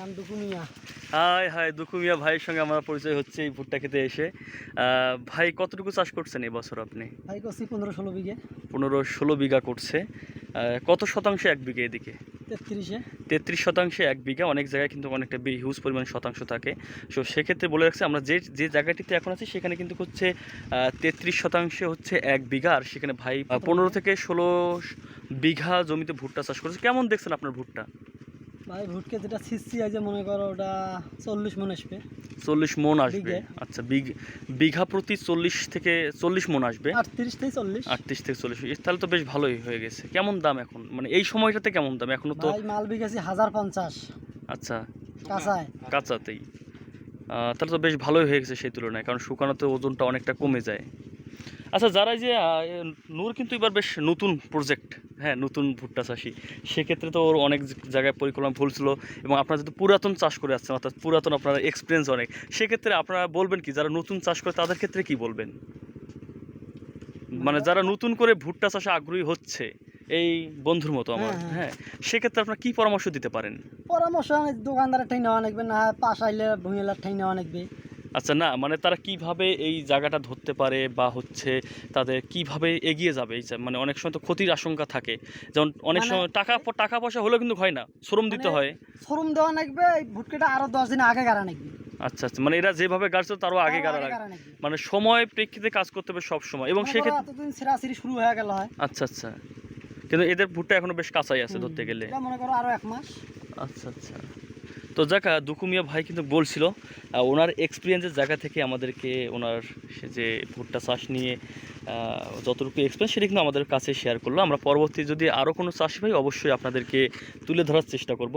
নাম Dukhu Mia high high Dukhu Mia ভাইয়ের সঙ্গে আমার পরিচয় হচ্ছে এই ভুট্টা খেতে এসে। ভাই কতটুকু চাষ করছেন এবছর আপনি? ভাই করছি পনেরো ষোলো বিঘে। পনেরো ষোলো বিঘা করছে। কত শতাংশে এক বিঘে এদিকে? তেত্রিশে। তেত্রিশ শতাংশে এক বিঘা অনেক জায়গায় কিন্তু অনেকটা হিউজ পরিমাণ শতাংশ থাকে। সো সেক্ষেত্রে বলে রাখছি আমরা যে যে জায়গাটিতে এখন আছি সেখানে কিন্তু হচ্ছে তেত্রিশ শতাংশে হচ্ছে এক বিঘা। আর সেখানে ভাই পনেরো থেকে ষোলো বিঘা জমিতে ভুট্টা চাষ করেছে। কেমন দেখছেন আপনার ভুট্টা? ভাই ভুটকে যেটা ছিঁচছি আছে মনে করো ওটা চল্লিশ মন আসবে। চল্লিশ মন আসবে। আচ্ছা বিঘা প্রতি চল্লিশ থেকে চল্লিশ মন আসবে? আটত্রিশ থেকে চল্লিশ। আটত্রিশ থেকে চল্লিশ। তাহলে তো বেশ ভালোই হয়ে গেছে। কেমন দাম এখন? মানে এই সময়টাতে কেমন দাম? এখনও তো মাল বিঘেছি হাজার পঞ্চাশ। আচ্ছা। কাঁচায়। কাঁচাতেই। তাহলে তো বেশ ভালোই হয়ে গেছে সেই তুলনায় কারণ শুকানোতে ওজনটা অনেকটা কমে যায়। আচ্ছা যারা যে নূর কিন্তু এবার বেশ নতুন প্রজেক্ট হ্যাঁ নতুন ভুট্টা চাষি। সেক্ষেত্রে তো ওর অনেক জায়গায় পরিকল্পনা ভুল ছিল এবং আপনারা যদি পুরাতন চাষ করে আসছেন অর্থাৎ পুরাতন আপনার এক্সপিরিয়েন্স অনেক সেক্ষেত্রে আপনারা বলবেন কি যারা নতুন চাষ করে তাদের ক্ষেত্রে কি বলবেন? মানে যারা নতুন করে ভুট্টা চাষে আগ্রহী হচ্ছে এই বন্ধুর মতো আমার হ্যাঁ, হ্যাঁ। সেক্ষেত্রে আপনার কি পরামর্শ দিতে পারেন? পরামর্শ অনেক দোকানদারের ঠাই নেওয়া লাগবে না পাশ আইলে ভূমিলার ঠাই নেওয়া লাগবে। আচ্ছা না মানে তারা কীভাবে এই জায়গাটা ধরতে পারে বা হচ্ছে তাদের কীভাবে এগিয়ে যাবে? এই মানে অনেক সময় তো ক্ষতির আশঙ্কা থাকে। যেমন অনেক মানে- সময় টাকা টাকা পয়সা হলেও কিন্তু হয় না শ্রম দিতে মানে- হয়। শ্রম দেওয়া লাগবে এই ভুটকেটা আরও দশ দিন আগে গাড়া লাগবে। আচ্ছা আচ্ছা মানে এরা যেভাবে গাড়ছে তারও আগে গাড়া লাগে মানে সময় প্রেক্ষিতে কাজ করতে হবে সব সময়। এবং সেক্ষেত্রে এতদিন সেরাসিরি শুরু হয়ে গেল হয়। আচ্ছা আচ্ছা। কিন্তু এদের ভুট্টা এখনও বেশ কাঁচাই আছে ধরতে গেলে। মনে করো আরও এক মাস। আচ্ছা আচ্ছা। তো যাকা দুকুমিয়া ভাই কিন্তু বলছিল ওনার এক্সপিরিয়েন্সের জায়গা থেকে আমাদেরকে ওনার সে যে ভুট্টা চাষ নিয়ে যতটুকু এক্সপিরিয়েন্স সেটা কিন্তু আমাদের কাছে শেয়ার করল। আমরা পরবর্তী যদি আরও কোনো চাষি ভাই অবশ্যই আপনাদেরকে তুলে ধরার চেষ্টা করব।